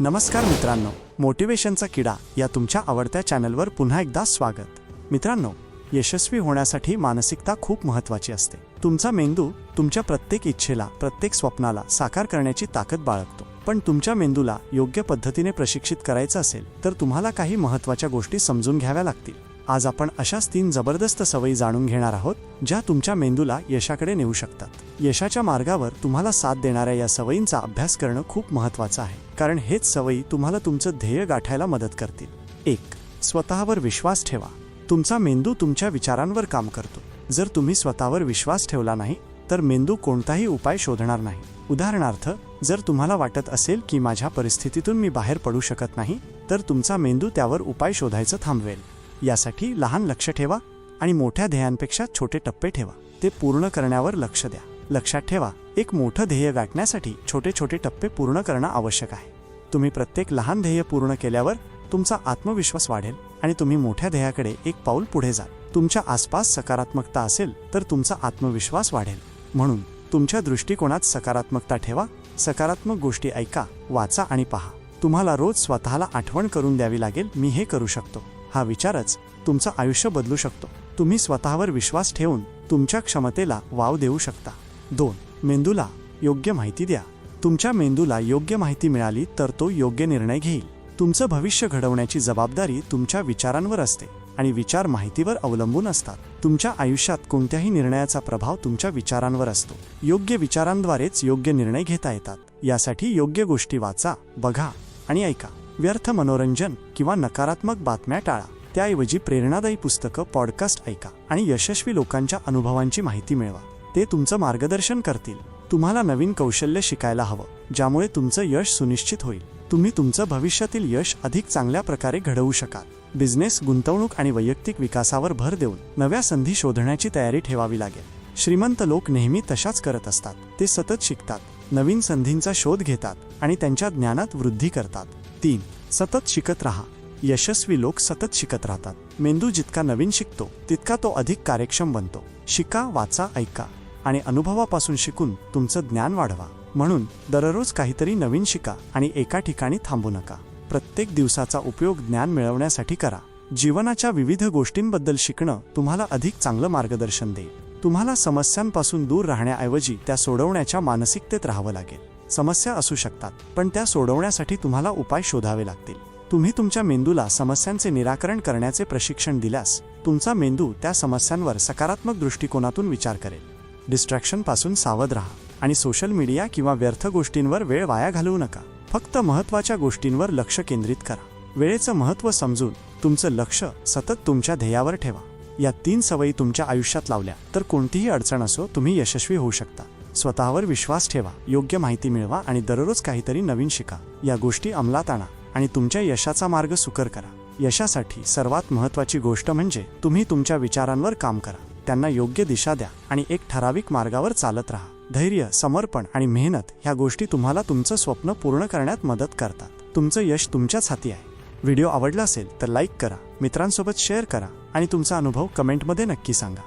नमस्कार मित्रांनो मोटिवेशनचा किडा या तुमच्या आवडत्या चॅनलवर पुन्हा एकदा स्वागत. मित्रांनो यशस्वी होण्यासाठी मानसिकता खूप महत्वाची असते. तुमचा मेंदू तुमच्या प्रत्येक इच्छेला प्रत्येक स्वप्नाला साकार करण्याची ताकद बाळगतो. पण तुमच्या मेंदूला योग्य पद्धतीने प्रशिक्षित करायचं असेल तर तुम्हाला काही महत्त्वाच्या गोष्टी समजून घ्याव्या लागतील. आज आपण अशाच तीन जबरदस्त सवयी जाणून घेणार आहोत ज्या तुमच्या मेंदूला यशाकडे नेऊ शकतात. यशाच्या मार्गावर तुम्हाला साथ देणाऱ्या या सवयींचा अभ्यास करणं खूप महत्वाचं आहे कारण हेच सवयी तुम्हाला तुमचं ध्येय गाठायला मदत करतील. एक स्वतःवर विश्वास ठेवा. तुमचा मेंदू तुमच्या विचारांवर काम करतो. जर तुम्ही स्वतःवर विश्वास ठेवला नाही तर मेंदू कोणताही उपाय शोधणार नाही. उदाहरणार्थ जर तुम्हाला वाटत असेल की माझ्या परिस्थितीतून मी बाहेर पडू शकत नाही तर तुमचा मेंदू त्यावर उपाय शोधायचं थांबवेल. यासाठी लहान लक्ष ठेवा आणि मोठ्या ध्येयांपेक्षा छोटे टप्पे ठेवा. ते पूर्ण करण्यावर लक्ष द्या. लक्षात ठेवा एक मोठं ध्येय गाठण्यासाठी छोटे छोटे टप्पे पूर्ण करणं आवश्यक आहे. तुम्ही प्रत्येक लहान ध्येय पूर्ण केल्यावर तुमचा आत्मविश्वास वाढेल आणि तुम्ही मोठ्या ध्येयाकडे एक पाऊल पुढे जाल. तुमच्या आसपास सकारात्मकता असेल तर तुमचा आत्मविश्वास वाढेल. म्हणून तुमच्या दृष्टिकोनात सकारात्मकता ठेवा सकारात्मक गोष्टी ऐका वाचा आणि पहा. तुम्हाला रोज स्वतःला आठवण करून द्यावी लागेल मी हे करू शकतो. हा विचारच तुमचं आयुष्य बदलू शकतो. तुम्ही स्वतःवर विश्वास ठेवून तुमच्या क्षमतेला वाव देऊ शकता. दोन मेंदूला योग्य माहिती द्या. तुमच्या मेंदूला योग्य माहिती मिळाली तर तो योग्य निर्णय घेईल. तुमचं भविष्य घडवण्याची जबाबदारी तुमच्या विचारांवर असते आणि विचार माहितीवर अवलंबून असतात. तुमच्या आयुष्यात कोणत्याही निर्णयाचा प्रभाव तुमच्या विचारांवर असतो. योग्य विचारांद्वारेच योग्य निर्णय घेता येतात. यासाठी योग्य गोष्टी वाचा बघा आणि ऐका. व्यर्थ मनोरंजन किंवा नकारात्मक बातम्या टाळा. त्याऐवजी प्रेरणादायी पुस्तकं पॉडकास्ट ऐका आणि यशस्वी लोकांच्या अनुभवांची माहिती मिळवा. ते तुमचं मार्गदर्शन करतील. तुम्हाला नवीन कौशल्य शिकायला हवं ज्यामुळे तुमचं यश सुनिश्चित होईल. तुम्ही तुमचं भविष्यातील यश अधिक चांगल्या प्रकारे घडवू शकाल. बिझनेस गुंतवणूक आणि वैयक्तिक विकासावर भर देऊन नव्या संधी शोधण्याची तयारी ठेवावी लागेल. श्रीमंत लोक नेहमी तशाच करत असतात. ते सतत शिकतात नवीन संधींचा शोध घेतात आणि त्यांच्या ज्ञानात वृद्धी करतात. तीन सतत शिकत राहा. यशस्वी लोक सतत शिकत राहतात. मेंदू जितका नवीन शिकतो तितका तो अधिक कार्यक्षम बनतो. शिका वाचा ऐका आणि अनुभवापासून शिकून तुमचं ज्ञान वाढवा. म्हणून दररोज काहीतरी नवीन शिका आणि एका ठिकाणी थांबू नका. प्रत्येक दिवसाचा उपयोग ज्ञान मिळवण्यासाठी करा. जीवनाच्या विविध गोष्टींबद्दल शिकणं तुम्हाला अधिक चांगलं मार्गदर्शन देईल. तुम्हाला समस्यांपासून दूर राहण्याऐवजी त्या सोडवण्याच्या मानसिकतेत राहावं लागेल. समस्या असू शकतात पण त्या सोडवण्यासाठी तुम्हाला उपाय शोधावे लागतील. तुम्ही तुमच्या मेंदूला समस्यांचे निराकरण करण्याचे प्रशिक्षण दिल्यास तुमचा मेंदू त्या समस्यांवर सकारात्मक दृष्टिकोनातून विचार करेल. डिस्ट्रॅक्शनपासून सावध राहा आणि सोशल मीडिया किंवा व्यर्थ गोष्टींवर वेळ वाया घालवू नका. फक्त महत्त्वाच्या गोष्टींवर लक्ष केंद्रित करा. वेळेचं महत्त्व समजून तुमचं लक्ष सतत तुमच्या ध्येयावर ठेवा. या तीन सवयी तुमच्या आयुष्यात लावल्या तर कोणतीही अडचण असो तुम्ही यशस्वी होऊ शकता. स्वतःवर विश्वास ठेवा योग्य माहिती मिळवा आणि दररोज काहीतरी नवीन शिका. या गोष्टी अंमलात आणा आणि तुमच्या यशाचा मार्ग सुकर करा. यशासाठी सर्वात महत्त्वाची गोष्ट म्हणजे तुम्ही तुमच्या विचारांवर काम करा. त्यांना योग्य दिशा द्या आणि एक ठराविक मार्गावर चालत राहा. धैर्य समर्पण आणि मेहनत ह्या गोष्टी तुम्हाला तुमचं स्वप्न पूर्ण करण्यात मदत करतात. तुमचं यश तुमच्याच हाती आहे. व्हिडिओ आवडला असेल तर लाईक करा मित्रांसोबत शेअर करा आणि तुमचा अनुभव कमेंटमध्ये नक्की सांगा.